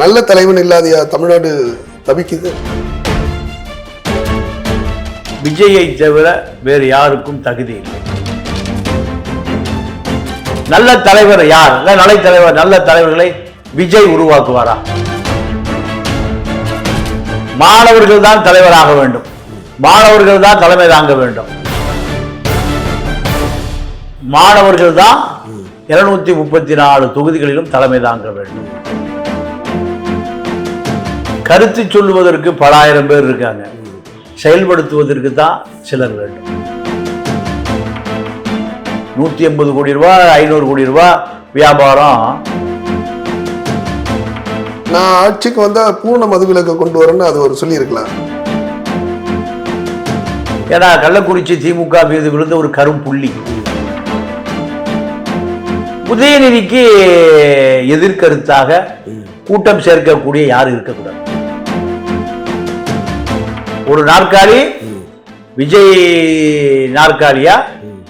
நல்ல தலைவன் இல்லாதையா தமிழ்நாடு தவிக்குது. விஜயை தவிர வேறு யாருக்கும் தகுதி இல்லை. நல்ல தலைவர் யார்? நல்ல தலைவர் நல்ல தலைவர்களை விஜய் உருவாக்குவாரா? மாணவர்கள் தான் தலைவராக வேண்டும். மாணவர்கள் தான் தலைமை தாங்க வேண்டும். மாணவர்கள் தான் இருநூத்தி முப்பத்தி நாலு தொகுதிகளிலும் தலைமை தாங்க வேண்டும். கருத்து சொல்லுவதற்கு பல ஆயிரம் பேர் இருக்காங்க. செயல்படுத்துவதற்கு தான் சிலர் வேண்டும். நூத்தி எண்பது கோடி ரூபாய் ஐநூறு கோடி ரூபாய் வியாபாரம். நான் ஆட்சிக்கு வந்தா பூர்ண மதுவிலக்கை கொண்டு வரேன்னு அது ஒரு சொல்லியிருக்கலாம். ஏன்னா கள்ளக்குறிச்சி திமுக மீது விழுந்த ஒரு கரும்புள்ளி உதயநிதிக்கு எதிர்கருத்தாக கூட்டம் சேர்க்கக்கூடிய யாரும் இருக்கக்கூடாது? ஒரு நாற்காலி விஜய் நாற்காலியா?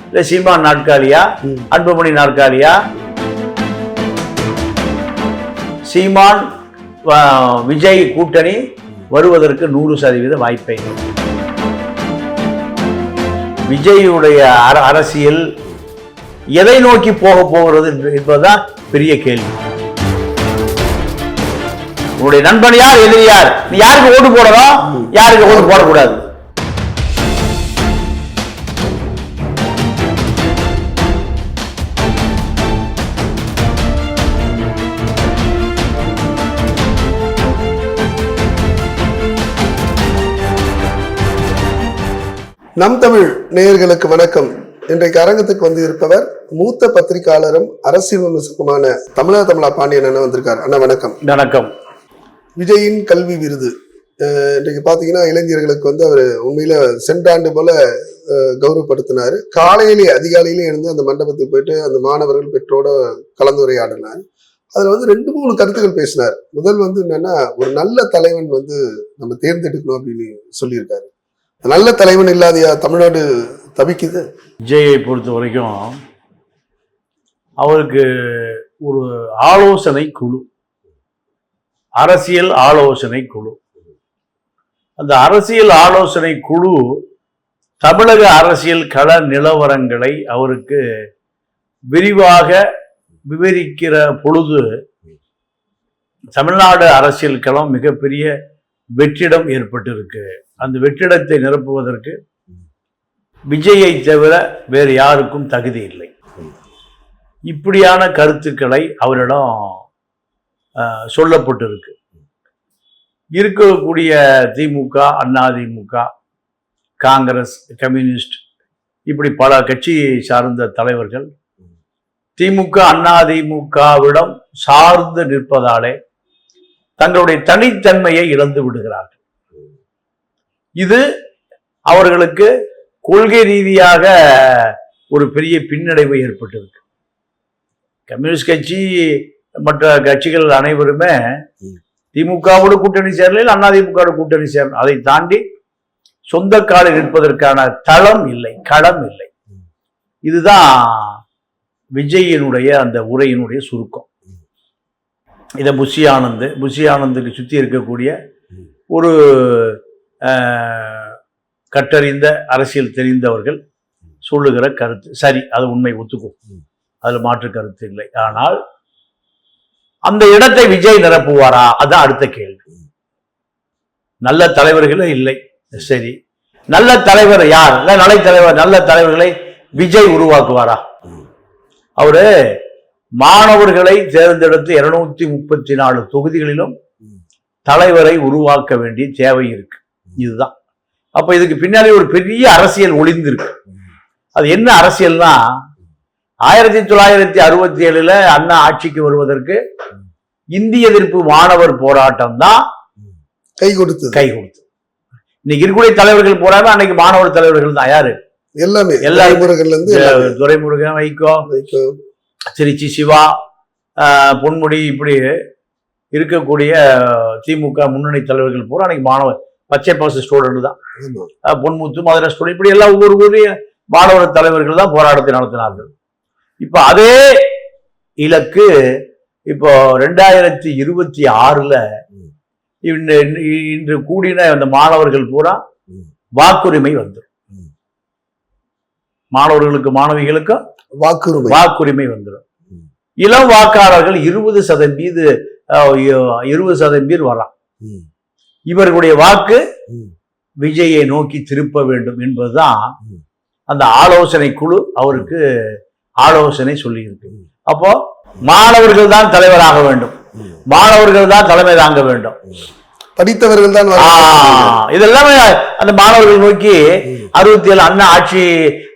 இல்ல சீமான் நாற்காலியா? அன்புமணி நாற்காலியா? சீமான் விஜய் கூட்டணி வருவதற்கு நூறு சதவீத வாய்ப்பை. விஜயுடைய அர- அரசியல் எதை நோக்கி போக போகிறது என்பதுதான் பெரிய கேள்வி. உன்னுடைய நண்பன் யார் எதிரி யார்? நீ யாருக்கு ஓட்டு போடணும் யாருக்கு ஓட்டு போடக்கூடாது? நம் தமிழ் நேயர்களுக்கு வணக்கம். இன்றைக்கு அரங்கத்துக்கு வந்து இருப்பவர் மூத்த பத்திரிகையாளரும் அரசியல் விமர்சகமான தமிழா தமிழா பாண்டியன் அண்ணன் வந்திருக்கார். அண்ணா வணக்கம். வணக்கம். விஜயின் கல்வி விருது. இன்றைக்கு பார்த்தீங்கன்னா இளைஞர்களுக்கு வந்து அவர் உண்மையில சென்ற ஆண்டு போல கௌரவப்படுத்தினார் கௌரவப்படுத்தினாரு. காலையிலே அதிகாலையிலே இருந்து அந்த மண்டபத்துக்கு போயிட்டு அந்த மாணவர்கள் பெற்றோட கலந்துரையாடினார். அதில் வந்து ரெண்டு மூணு கருத்துக்கள் பேசினார். முதல் வந்து என்னன்னா ஒரு நல்ல தலைவன் வந்து நம்ம தேர்ந்தெடுக்கணும் அப்படின்னு சொல்லியிருக்காரு. நல்ல தலைவன் இல்லாதையா தமிழ்நாடு தவிக்குது? விஜயை பொறுத்த வரைக்கும் அவருக்கு ஒரு ஆலோசனை குழு அரசியல் ஆலோசனை குழு. அந்த அரசியல் ஆலோசனை குழு தமிழக அரசியல் கள நிலவரங்களை அவருக்கு விரிவாக விவரிக்கிற பொழுது தமிழ்நாடு அரசியல் களம் மிகப்பெரிய வெற்றிடம் ஏற்பட்டிருக்கு. அந்த வெற்றிடத்தை நிரப்புவதற்கு விஜயை தவிர வேறு யாருக்கும் தகுதி இல்லை. இப்படியான கருத்துக்களை அவரிடம் சொல்லப்பட்டிருக்கு. இருக்கக்கூடிய திமுக அதிமுக காங்கிரஸ் கம்யூனிஸ்ட் இப்படி பல கட்சியை சார்ந்த தலைவர்கள் திமுக அதிமுகவிடம் சார்ந்து நிற்பதாலே தங்களுடைய தனித்தன்மையை இழந்து விடுகிறார்கள். இது அவர்களுக்கு கொள்கை ரீதியாக ஒரு பெரிய பின்னடைவு ஏற்பட்டிருக்கு. கம்யூனிஸ்ட் கட்சி மற்ற கட்சிகள் அனைவருமே. திமுகவோடு கூட்டணி சேரல அதிமுகவோட கூட்டணி சேரணும் அதை தாண்டி சொந்த காலில் நிற்பதற்கான தளம் இல்லை களம் இல்லை. இதுதான் விஜயினுடைய அந்த உரையினுடைய சுருக்கம். இதை புஷி ஆனந்த் புஷி ஆனந்துக்கு சுற்றி இருக்கக்கூடிய. ஒரு ஆஹ், கற்றறிந்த அரசியல் தெரிந்தவர்கள் சொல்லுகிற கருத்து. சரி அது உண்மை ஒத்துக்கும். அதுல மாற்று கருத்து இல்லை. ஆனால் அந்த இடத்தை விஜய் நிரப்புவாரா? அதான் அடுத்த கேள்வி. நல்ல தலைவர்களே இல்லை. சரி. நல்ல தலைவர் யார்? நல்ல தலைவர் நல்ல தலைவர்களை விஜய் உருவாக்குவாரா? அவரு மாணவர்களை தேர்ந்தெடுத்து இருநூத்தி முப்பத்தி நாலு தொகுதிகளிலும் தலைவரை உருவாக்க வேண்டிய தேவை இருக்கு. இதுதான். அப்ப இதுக்கு பின்னாடி ஒரு பெரிய அரசியல் ஒளிந்திருக்கு. அது என்ன அரசியல்னா ஆயிரத்தி தொள்ளாயிரத்தி அறுபத்தி ஏழுல அண்ணா ஆட்சிக்கு வருவதற்கு இந்திய எதிர்ப்பு மாணவர் போராட்டம் தான் கை கொடுத்தது. கை கொடுத்தது. இன்னைக்கு இருக்கக்கூடிய தலைவர்கள் போறாங்க அன்னைக்கு மாணவர் தலைவர்கள் தான். யாரு? எல்லாமே. எல்லா- தலைமுறைகள்ல இருந்து எல்லாமே. துரைமுருகன் வைகோ வைகோ, திருச்சி சிவா பொன்முடி இப்படி இருக்கக்கூடிய திமுக முன்னணி தலைவர்கள் பூரா அன்னைக்கு மாணவர். பச்சை பாச ஸ்டூடெண்ட் தான். பொன்முத்து மதுரை ஸ்டூடெண்ட் இப்படி எல்லாம் ஒவ்வொரு ஊரையும் மாணவர் தலைவர்கள் தான் போராட்டத்தை நடத்தினார்கள். இப்ப அதே இலக்கு இப்போ ரெண்டாயிரத்தி இருபத்தி ஆறுல இன்று கூடின அந்த மாணவர்கள் பூரா. வாக்குரிமை வந்துடும். மாணவர்களுக்கு மாணவிகளுக்கும் வாக்குரிமை வாக்குரிமை வந்துடும். இளம் வாக்காளர்கள் இருபது சதவீத இருபது சதவீதம் பேர் வரலாம். இவர்களுடைய வாக்கு. விஜயை நோக்கி திருப்ப வேண்டும் என்பதுதான். அந்த ஆலோசனை குழு அவருக்கு ஆலோசனை சொல்லியிருக்கு. அப்போ மாணவர்கள் தான் தலைவராக வேண்டும். மாணவர்கள் தான் தலைமை தாங்க வேண்டும் படித்தவர்கள் தான் இதெல்லாமே அந்த மாணவர்கள் நோக்கி அறுபத்தி ஏழு அண்ணா ஆட்சி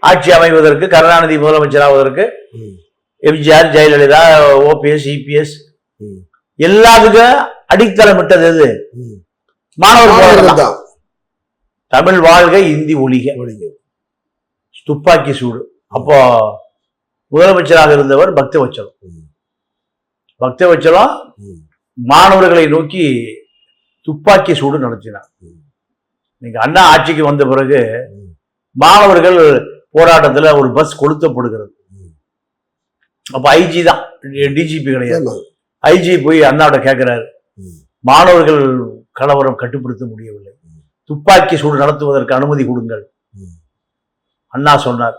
ஆட்சி அமைவதற்கு கருணாநிதி முதலமைச்சராவதற்கு எம்ஜிஆர் ஜெயலலிதா ஓபிஎஸ் இபிஎஸ். எல்லாத்துக்கும் அடித்தளமிட்டது எது மாணவர்கள் தான். தமிழ் வாழ்க இந்தி ஒழிக. துப்பாக்கி சூடு அப்போ முதலமைச்சராக இருந்தவர் பக்தவச்சலம் ம். பக்தவச்சலம் ம். மாணவர்களை நோக்கி துப்பாக்கி சூடு நடத்தினார். நீங்க அண்ணா ஆட்சிக்கு வந்த பிறகு. மாணவர்கள் போராட்டத்துல ஒரு பஸ் கொளுத்தப்படுகிறது. அப்ப ஐஜி தான் டிஜிபி கிடையாது. ஐஜி போய் அண்ணாவோட கேட்கிறாரு. மாணவர்கள் கலவரம் கட்டுப்படுத்த முடியவில்லை துப்பாக்கி சூடு நடத்துவதற்கு அனுமதி கொடுங்கள். அண்ணா சொன்னார்.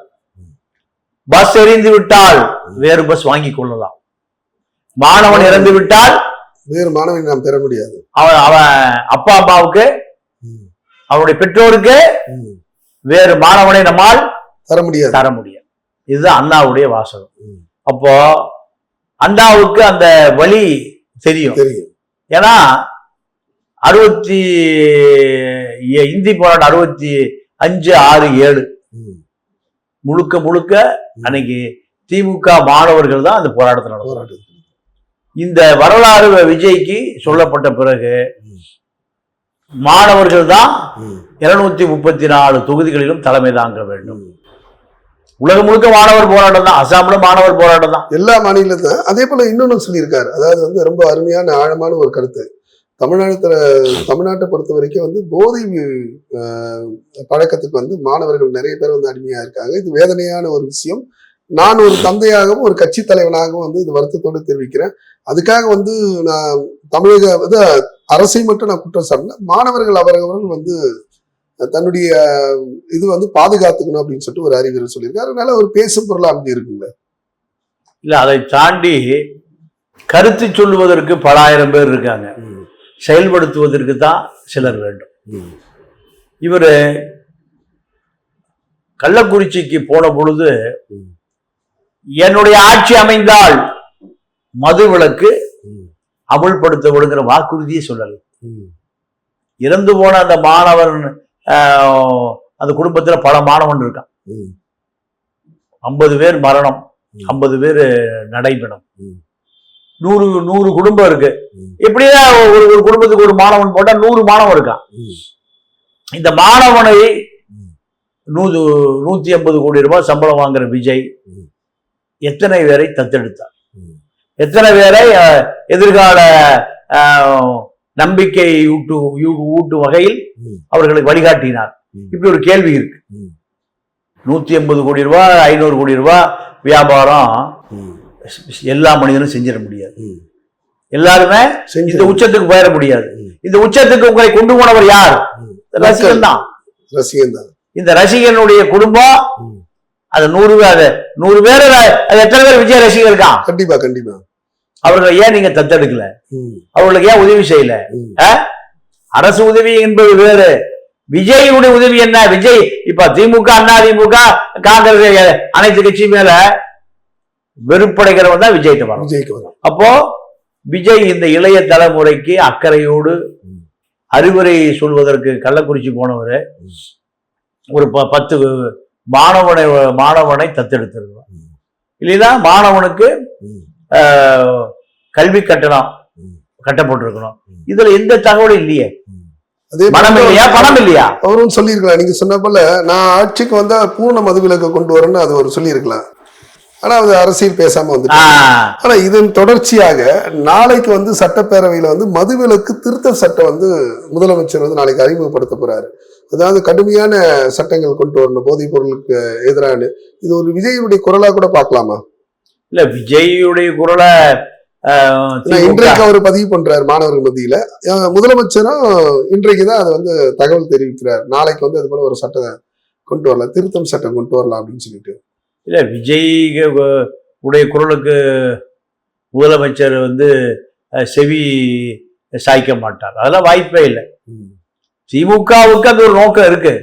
பஸ் எரிந்து விட்டால் வேறு பஸ் வாங்கி கொள்ளலாம் மாணவன் இறந்து விட்டால் வேறு மாணவனை நாம் பெற முடியாது. அவன் அவன் அப்பா அம்மாவுக்கு. அவனுடைய பெற்றோருக்கு. வேறு மாணவனை நம்மால் தர முடியாது. தர முடியும் இதுதான் அண்ணாவுடைய வாசகம். அப்போ அண்ணாவுக்கு அந்த வழி தெரியும். ஏன்னா அறுபத்தி இந்தி போராட்டம் அறுபத்தி அஞ்சு ஆறு ஏழு. முழுக்க முழுக்க அன்னைக்கு திமுக மாணவர்கள் தான் அந்த போராட்டத்தை நடத்தும் போராட்டம் இந்த வரலாறு விஜய்க்கு சொல்லப்பட்ட பிறகு மாணவர்கள் தான் இருநூத்தி முப்பத்தி நாலு தொகுதிகளிலும் தலைமை தாங்க வேண்டும். உலகம் முழுக்க மாணவர் போராட்டம் தான். அசாம்ல மாணவர் போராட்டம் தான். எல்லா மாநிலத்திலும் அதே போல இன்னொன்னு சொல்லியிருக்காரு. அதாவது வந்து ரொம்ப அருமையான ஆழமான ஒரு கருத்து. தமிழ்நாட்டில் தமிழ்நாட்டை பொறுத்த வரைக்கும் வந்து போதை பழக்கத்துக்கு வந்து மாணவர்கள் நிறைய பேர் வந்து அடிமையாக இருக்காங்க. இது வேதனையான ஒரு விஷயம். நான் ஒரு தந்தையாகவும் ஒரு கட்சி தலைவனாகவும் வந்து இது வருத்தத்தோடு தெரிவிக்கிறேன் அதுக்காக வந்து நான் தமிழக வந்து அரசை மட்டும் நான் குற்றம் சாட்டல மாணவர்கள் அவரவர்கள் வந்து தன்னுடைய இது வந்து பாதுகாத்துக்கணும் அப்படின்னு சொல்லிட்டு ஒரு அறிவுரை சொல்லியிருக்காரு அதனால ஒரு பேசும் பொருளா அப்படி இருக்குங்க இல்ல அதை தாண்டி கருத்து சொல்லுவதற்கு பல ஆயிரம் பேர் இருக்காங்க. செயல்படுத்துவதற்கு தான் சிலர் வேண்டும். இவர் கள்ளக்குறிச்சிக்கு போன பொழுது. என்னுடைய ஆட்சி அமைந்தால் மது விலக்கு ம். அமுல்படுத்தப்படுங்கிற வாக்குறுதியை சொல்லலை. இறந்து போன அந்த மாணவன் அந்த குடும்பத்துல பல மாணவன் இருக்கான். ஐம்பது பேர் மரணம். ஐம்பது பேர் நடைபெறும். நூறு நூறு குடும்பம் இருக்கு. எப்படியா ஒரு ஒரு குடும்பத்துக்கு ஒரு மாணவன் போட்டா நூறு மாணவன் இருக்கான். இந்த மாணவனை. நூறு நூத்தி ஐம்பது கோடி ரூபாய் சம்பளம் வாங்குற விஜய். எத்தனை பேரை தத்தெடுத்தார். எத்தனை பேரை எதிர்கால நம்பிக்கை ஊட்டு ஊட்டும் வகையில் ம். அவர்களுக்கு வழிகாட்டினார். இப்படி ஒரு கேள்வி இருக்கு. நூத்தி எண்பது கோடி ரூபாய் ஐநூறு கோடி ரூபாய் வியாபாரம். எல்லா மனிதனும் செஞ்சிட முடியாது. எல்லாருமே செஞ்சு இந்த உச்சத்துக்கு போயிட முடியாது. இந்த உச்சத்துக்கு உங்களை கொண்டு போனவர் யார். ரசிகன் தான் ரசிகன் தான் இந்த ரசிகனுடைய குடும்பம். அது நூறு அது நூறு பேர் அது எத்தனை பேர் விஜய் ரசிகர் இருக்கான் கண்டிப்பா கண்டிப்பா. அவர்களை ஏன் நீங்க தத்தெடுக்கல. அவர்களுக்கு ஏன் உதவி செய்யல. அரசு உதவி என்பது வேறு. விஜயுடைய உதவி என்ன? விஜய் இப்ப திமுக அண்ணா திமுக காங்கிரஸ் அனைத்து கட்சி மேல வெறுப்படைகிறவன் தான் வரும் விஜய்க்கு வரும் அப்போ விஜய் இந்த இளைய தலைமுறைக்கு அக்கறையோடு. அறிவுரை சொல்வதற்கு கள்ளக்குறிச்சி போனவர். ஒரு பத்து மாணவனை மாணவனை தத்தெடுத்திருக்கிறார் ம். இல்லைன்னா மாணவனுக்கு கல்வி கட்டணம். கட்டப்பட்டிருக்கணும். இதுல எந்த தகவலும் இல்லையே பணம் இல்லையா பணம் இல்லையா அவரும் சொல்லியிருக்கலாம் நீங்க சொன்ன போல நான் ஆட்சிக்கு வந்தா பூர்ண மதுவிலக்கு கொண்டு வரேன்னு அது ஒரு சொல்லியிருக்கலாம் ஆனா அது அரசியல் பேசாம வந்துட்டு ஆஹ், ஆனா இதன் தொடர்ச்சியாக நாளைக்கு வந்து சட்டப்பேரவையில வந்து மதுவிலக்கு திருத்த சட்டம் வந்து முதலமைச்சர் வந்து நாளைக்கு அறிமுகப்படுத்த போறாரு. அதாவது கடுமையான சட்டங்கள் கொண்டு வரணும் போதைப் பொருளுக்கு எதிரான. இது ஒரு விஜயனுடைய குரலா கூட பார்க்கலாமா? இல்ல விஜயுடைய குரலை இன்றைக்கு அவர் பதிவு பண்றாரு மாணவர்கள் மத்தியில. முதலமைச்சரும் இன்றைக்கு தான் அதை வந்து தகவல் தெரிவிக்கிறார். நாளைக்கு வந்து அது போல ஒரு சட்டம் கொண்டு வரலாம் திருத்தம் சட்டம் கொண்டு வரலாம் அப்படின்னு சொல்லிட்டு. இல்ல விஜய் உடைய குரலுக்கு முதலமைச்சர் வந்து செவி சாய்க்க மாட்டார். அதெல்லாம் வாய்ப்பே இல்லை. திமுகவுக்கு அது ஒரு நோக்கம் இருக்கு.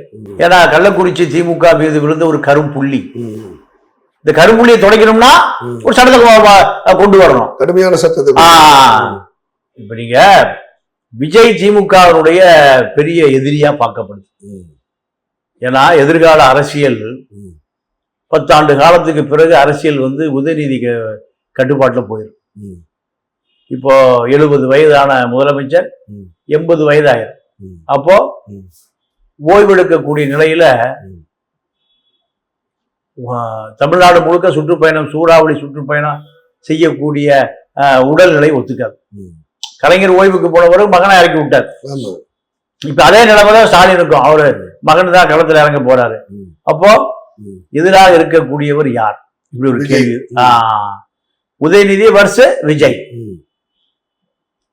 ஏன்னா கள்ளக்குறிச்சி திமுக மீது விழுந்த ஒரு கரும்புள்ளி. இந்த கரும்புள்ளியை துடைக்கணும்னா ஒரு சட்டத்தை கொண்டு வரணும். கடுமையான சட்டத்தை இப்ப நீங்க விஜய் திமுகவினுடைய பெரிய எதிரியா பார்க்கப்படுது. ஏன்னா எதிர்கால அரசியல். பத்தாண்டு காலத்துக்கு பிறகு அரசியல் வந்து உதயநிதி கட்டுப்பாட்டுல போயிடும். இப்போ எழுபது வயதான முதலமைச்சர். எண்பது வயதாயிரும். அப்போ. ஓய்வெடுக்கக்கூடிய நிலையில தமிழ்நாடு முழுக்க சுற்றுப்பயணம் சூறாவளி சுற்றுப்பயணம் செய்யக்கூடிய உடல்நிலை ஒத்துக்காது. கலைஞர் ஓய்வுக்கு போனவரு மகனை இறக்கி விட்டார் இப்ப அதே நிலைமை தான் ஸ்டாலின் இருக்கும் அவரு மகன் தான் களத்துல இறங்க போறாரு. அப்போ. எதிராக இருக்கக்கூடியவர் யார் இப்படி ஒரு. கேள்வி. உதயநிதி வர்ஸ் விஜய்.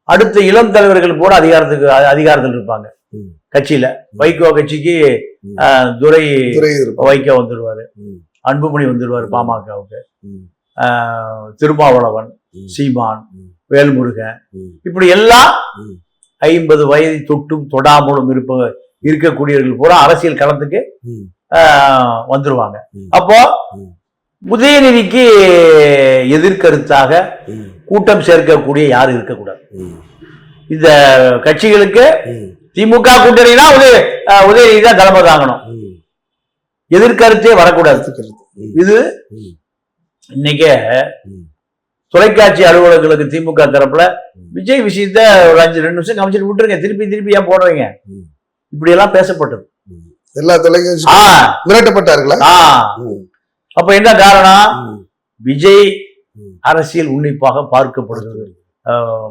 அடுத்த இளம் தலைவர்கள் கூட அதிகாரத்துக்கு அதிகாரத்தில் இருப்பாங்க. கட்சியில வைகோ கட்சிக்கு துரை. வைகோ வந்துருவாரு ம். அன்புமணி வந்துருவாரு பாமகவுக்கு திருமாவளவன். சீமான். வேல்முருகன். இப்படி எல்லாம். ஐம்பது வயதை தொட்டும் தொடாமலும் இருப்ப இருக்கக்கூடியவர்கள் பூரா அரசியல் களத்துக்கு வந்துருவாங்க. அப்போ. உதயநிதிக்கு எதிர்கருத்தாக. கூட்டம் சேர்க்கக்கூடிய யாரும் இருக்கக்கூடாது. இந்த கட்சிகளுக்கு. திமுக கூட்டணினா உதய உதயநிதி தான் தலைமை தாங்கணும். எதிர்கருத்தே வரக்கூடாது. இது. இன்னைக்கு. தொலைக்காட்சி அலுவலர்களுக்கு திமுக தரப்புல. விஜய் விஷயத்த ஒரு அஞ்சு ரெண்டு நிமிஷம் கமிச்சிட்டு விட்டுருங்க திருப்பி திருப்பி ஏன் போடுறீங்க ம். இப்படி எல்லாம் பேசப்பட்டது எல்லா தொலைக்காட்சி மிரட்டப்பட்டார்களா. அப்ப என்ன காரணம். விஜய். அரசியல் உன்னிப்பாக பார்க்கப்படுகிறது.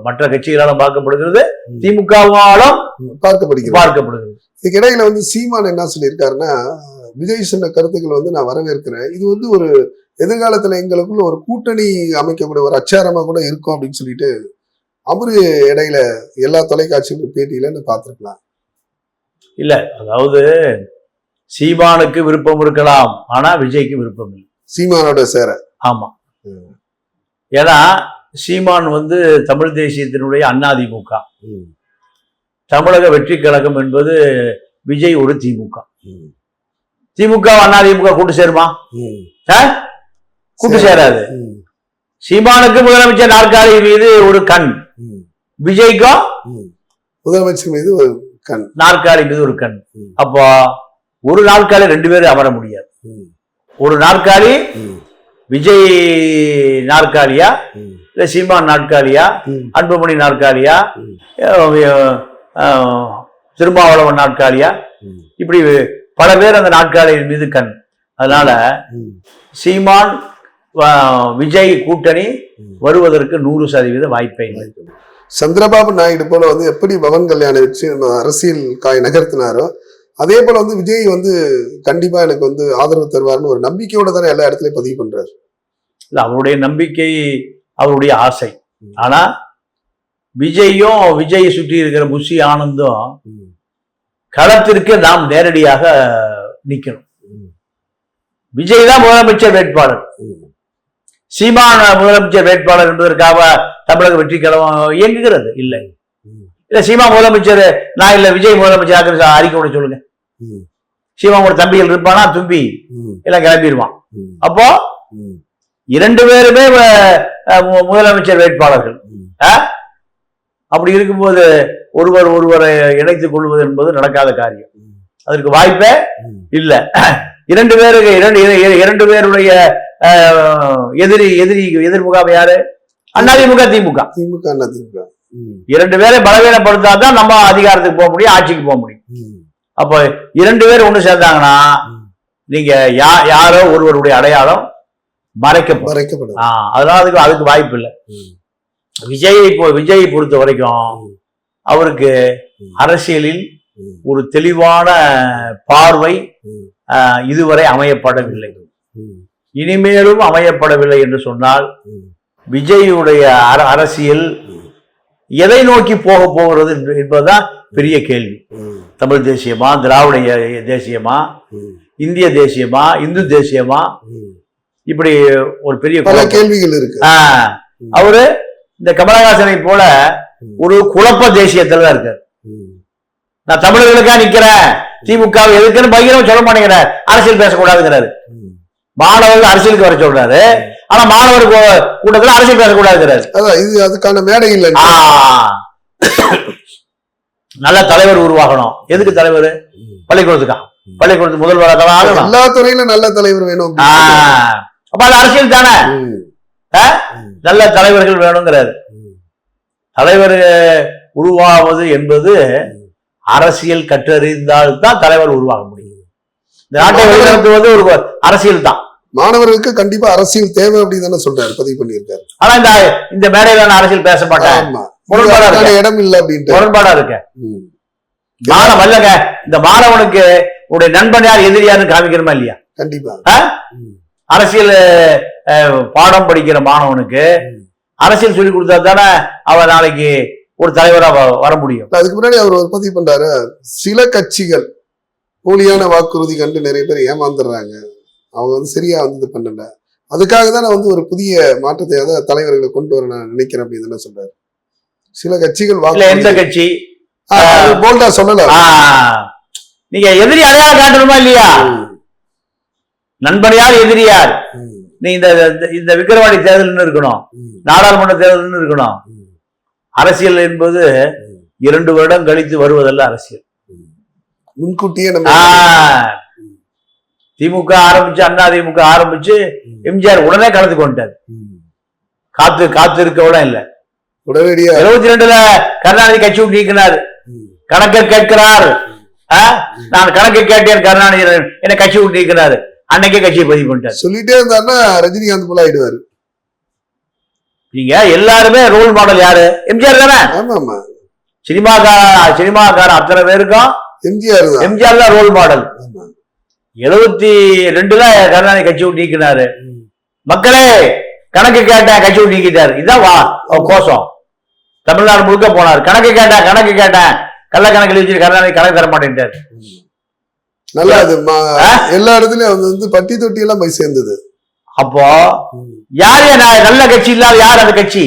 மற்ற கட்சிகளாலும் பார்க்கப்படுகிறது. திமுகவாலும் பார்க்கப்படுகிறது. பார்க்கப்படுகிறது. இதுக்கு இடையில வந்து சீமான் என்ன சொல்லியிருக்காருன்னா விஜய் சொன்ன கருத்துக்கள் வந்து நான் வரவேற்கிறேன். இது வந்து ஒரு எதிர்காலத்துல எங்களுக்குள்ள ஒரு கூட்டணி அமைக்கக்கூடிய ஒரு அச்சாரமா கூட இருக்கும் அப்படின்னு சொல்லிட்டு அவரு இடையில எல்லா தொலைக்காட்சிகளும் பேட்டியில நான் பார்த்திருக்கலாம். இல்ல அதாவது சீமானுக்கு விருப்பம் இருக்கலாம் ஆனா விஜய்க்கு விருப்பம் இல்லை சீமானோட சேர ஆமா. ஏன்னா சீமான் வந்து தமிழ் தேசியத்தினுடைய அதிமுக. தமிழக வெற்றி கழகம் என்பது விஜய் ஒரு திமுக. திமுக அதிமுக கூட்டு சேருமா? கூட்டு சேராது. சீமானுக்கு முதலமைச்சர் நாற்காலி மீது ஒரு கண். விஜய்க்கும். முதலமைச்சர் மீது நாற்காலி மீது ஒரு கண். அப்போ ஒரு நாற்காலி ரெண்டு பேரும் அமர முடியாது. ஒரு நாற்காலி. விஜய் நாற்காலியா. இல்ல சீமான் நாற்காலியா. அன்புமணி நாற்காலியா திருமாவளவன் நாற்காலியா. இப்படி பல பேர் அந்த நாற்காலியின் மீது கண் அதனால. சீமான் விஜய் கூட்டணி. வருவதற்கு நூறு சதவீத வாய்ப்பே சந்திரபாபு நாயுடு போல வந்து எப்படி பவன் கல்யாணம் வச்சு நம்ம அரசியல் காய் நகர்த்தினாரோ அதே போல வந்து விஜய் வந்து கண்டிப்பா எனக்கு வந்து ஆதரவு தருவார்னு ஒரு நம்பிக்கையோட தானே எல்லா இடத்துலயும் பதிவு பண்றாரு இல்ல அவருடைய நம்பிக்கை அவருடைய ஆசை. ஆனா விஜயும் விஜயை சுற்றி இருக்கிற புஷி ஆனந்தும். களத்திற்கு நாம் நேரடியாக நிக்கணும் ம். விஜய் தான் முதலமைச்சர் வேட்பாளர். சீமான் முதலமைச்சர் வேட்பாளர் என்பதற்காக தமிழக வெற்றி கழகம் இயங்குகிறது இல்லை. இல்ல சீமா முதலமைச்சர் நான் இல்ல விஜய் முதலமைச்சர் ஆக்குற அறிக்கை விட சொல்லுங்க ம். சீமாவோட தம்பிகள் இருப்பானா தும்பி. எல்லாம் கிளம்பிடுவான். அப்போ. இரண்டு பேருமே முதலமைச்சர் வேட்பாளர்கள். அப்படி இருக்கும்போது ஒருவர் ஒருவரை இணைத்துக் கொள்வது என்பது நடக்காத காரியம். அதற்கு வாய்ப்பே. இல்ல இரண்டு பேருக்கு இரண்டு இர- இரண்டு பேருடைய எதிரி எதிரி எதிர்முகாம் யாரு அதிமுக திமுக திமுக திமுக. இரண்டு பேரை பலவீனப்படுத்தாதான் நம்ம அதிகாரத்துக்கு போக முடியும் ஆட்சிக்கு போக முடியும். அப்போ இரண்டு பேரும் ஒண்ணு சேர்ந்தாங்கன்னா. நீங்க யா யாரோ ஒருவருடைய அடையாளம் மறைக்கப்படும் மறைக்கப்படும் அதனால அதுக்கு அதுக்கு வாய்ப்பு இல்லை. விஜய் இப்போ விஜய் பொறுத்த வரைக்கும். அவருக்கு. அரசியலில். ஒரு தெளிவான பார்வை இதுவரை அமையப்படவில்லை. இனிமேலும் அமையப்படவில்லை என்று சொன்னால். விஜயுடைய அர- அரசியல் எதை நோக்கி போக போகிறது என்ப- என்பதுதான் பெரிய கேள்வி. தமிழ் தேசியமா திராவிட தேசியமா இந்திய தேசியமா இந்து தேசியமா. இப்படி ஒரு பெரிய. கேள்விகள் இருக்கு. அவரு இந்த கமலஹாசனை போல ஒரு குழப்ப தேசியத்துல தான் இருக்காரு. நான் தமிழர்களுக்கா நிக்கிறேன்? திமுக எதுக்குன்னு பகிரமா சொல்ல மாட்டேங்கிறார். அரசியல் பேசக்கூடாதுங்கிறாரு. மாணவர்கள் அரசியலுக்கு வர சொல்றாரு. ஆனா மாணவர் கூட்டத்துல அரசியல் பேசக்கூடாதுங்கிறாரு அதான் இது அதுக்கான மேடை இல்லை. நல்ல தலைவர் உருவாகணும். எதுக்கு தலைவர்? பள்ளிக்கூடத்துக்கா? பள்ளிக்கூடத்து முதல்வராக எல்லா துறையிலும் நல்ல தலைவர் வேணும். அப்ப அது அரசியல் தானே? நல்ல தலைவர்கள் வேணுங்கிறாரு. தலைவர் உருவாவது என்பது அரசியல் கற்றறிந்தால் தான் தலைவர் உருவாக முடியும். நாட்டை வழிநடத்துவது ஒரு அரசியல் தான் மாணவர்களுக்கு கண்டிப்பா அரசியல் தேவை அப்படின்னு தானே சொல்றாரு பதிவு பண்ணியிருக்காரு. ஆனா இந்த இந்த மேடையில நான் அரசியல் பேச மாட்டேன். இடம் இல்லை அப்படின்ட்டு. முரண்பாடா இருக்க ம். மாணவன் இல்லைங்க இந்த மாணவனுக்கு உடைய நண்பன் யார் எதிரி யாருன்னு காமிக்கணுமா இல்லையா? கண்டிப்பா. அரசியல் பாடம் படிக்கிற மாணவனுக்கு. அரசியல் சொல்லி கொடுத்தா தானே அவன் நாளைக்கு ஒரு தலைவரா வர முடியும். அதுக்கு முன்னாடி அவர் பதிவு பண்றாரு சில கட்சிகள் போலியான வாக்குறுதி கண்டு நிறைய பேர் ஏமாந்துடுறாங்க. அவங்க வந்து சரியா வந்து இது பண்ணல. அதுக்காக தான் நான் வந்து ஒரு புதிய மாற்றத்தை அதாவது தலைவர்களை கொண்டு வர நான் நினைக்கிறேன் அப்படின்னு சொல்றாரு. சில கட்சிகள் இல்ல எந்த வாக்கு கட்சி போல்டா சொல்லல. நீங்க எதிரி அடையாளம் காட்டணுமா இல்லையா? ம், நண்பன் யார் எதிரி யார்? நீ இந்த இந்த- விக்கிரவாணி தேர்தல்னு இருக்கணும். நாடாளுமன்ற தேர்தல்னு இருக்கணும். அரசியல் என்பது. இரண்டு வருடம் கழித்து வருவதல்ல அரசியல். முன்கூட்டியே நம்ம திமுக ஆரம்பிச்சு அண்ணா திமுக ஆரம்பிச்சு எம்ஜிஆர் உடனே கலந்து கொண்டார். காத்து காத்து இருக்க விட இல்ல. உடனடியா எழுபத்தி ரெண்டுல கருணாநிதி கட்சி விட்டு நீக்கினார். கணக்கு கேட்கிறார்? நான் கணக்கு கேட்டேன் கருணாநிதி என்ன கட்சி விட்டு நீக்கினாரு. அன்னைக்கே கட்சியை பதிவு பண்ணிட்டார். சொல்லிட்டே இருந்தாருன்னா ரஜினிகாந்த் போல ஆயிடுவாரு. நீங்க எல்லாருமே ரோல் மாடல் யாரு? எம்ஜிஆர் தானே? சினிமாக்கார சினிமாக்கார அத்தனை பேருக்கும் எம்ஜிஆர் எம்ஜிஆர் தான் ரோல் மாடல் எழுபத்தி ரெண்டுல கருணாநிதி கட்சி விட்டு நீக்கினாரு மக்களே கணக்கு கேட்டேன் கட்சி விட்டு நீக்கிட்டாரு இதான் வா கோஷம். தமிழ்நாடு முழுக்க போனார். கணக்கு கேட்டேன் கணக்கு கேட்டேன் கள்ள கணக்கு வச்சு கருணாநிதி கணக்கு தர மாட்டேன்ட்டாரு. நல்லா அது? எல்லா இடத்துலயும் வந்து வந்து பட்டி தொட்டி எல்லாம் போய் சேர்ந்தது. அப்போ யார் நல்ல கட்சி இல்லாத யார் அந்த கட்சி.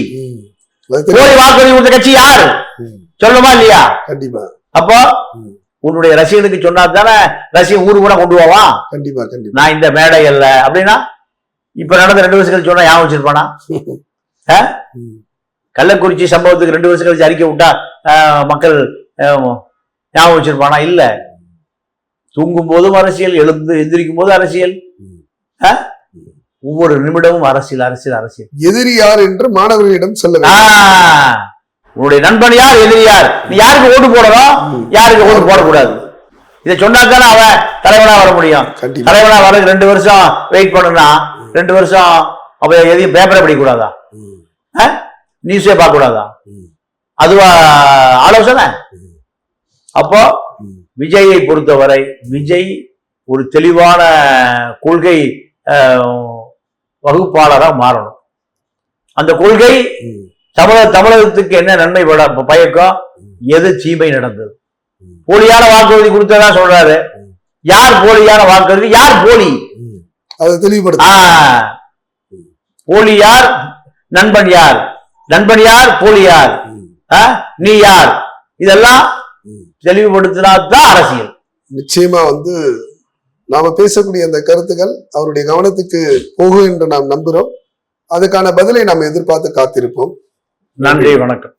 போலி வாக்குறுதி கொடுத்த கட்சி யார்? சொல்லுமா இல்லையா? கண்டிப்பா. அப்போ. உன்னுடைய ரசிகனுக்கு சொன்னா தானே ரசிகன் ஊரு கூட கொண்டு போவான் கண்டிப்பா கண்டிப்பா. நான் இந்த மேடை அல்ல அப்படின்னா இப்ப நடந்த ரெண்டு வருஷம் சொன்னா ஞாபகம் வச்சிருப்பானா? கள்ளக்குறிச்சி சம்பவத்துக்கு ரெண்டு வருஷம் கழிச்சு அறிக்கை விட்டா மக்கள் ஞாபகம் வச்சிருப்பானா? இல்ல. தூங்கும் போதும் அரசியல் எழுந்து எந்திரிக்கும் போது அரசியல்? ஒவ்வொரு நிமிடமும் அரசியல் அரசியல் அரசியல். எதிரி யார் என்று மாணவர்களிடம் சொல்ல ஆ, வேண்டும் உன்னுடைய நண்பன் யார் எதிரி யார்? நீ யாருக்கு ஓட்டு போடணும். யாருக்கு ஓட்டு போடக்கூடாது? இதை சொன்னா தானே அவன் தலைவனா வர முடியும். தலைவனா வரதுக்கு ரெண்டு வருஷம் வெயிட் பண்ணுனா ரெண்டு வருஷம் அப்ப எதையும் பேப்பரை படிக்கக்கூடாதா? ம், நியூஸே பார்க்க கூடாதா அதுவா ஆலோசனை? அப்போ. விஜயை பொறுத்தவரை விஜய் ஒரு தெளிவான கொள்கை அஹ், வகுப்பாளரா மாறணும். அந்த கொள்கை ம், தமிழக தமிழகத்துக்கு என்ன நன்மை பயக்கும் எது தீமை நடந்தது. போலியான வாக்குறுதி கொடுத்ததா சொல்றாரு. யார் போலியான வாக்குறுதி யார் போலி. அதை தெளிவுபடுத்த. போலி யார் நண்பன் யார் நண்பன் யார் போலி யார்? நீ யார் இதெல்லாம் ம். தெளிவுபடுத்தினா தான் அரசியல் நிச்சயமா வந்து நாம பேசக்கூடிய அந்த கருத்துக்கள் அவருடைய கவனத்துக்கு போகும் என்று நாம் நம்புகிறோம் அதுக்கான பதிலை நாம் எதிர்பார்த்து காத்திருப்போம் நன்றி வணக்கம்.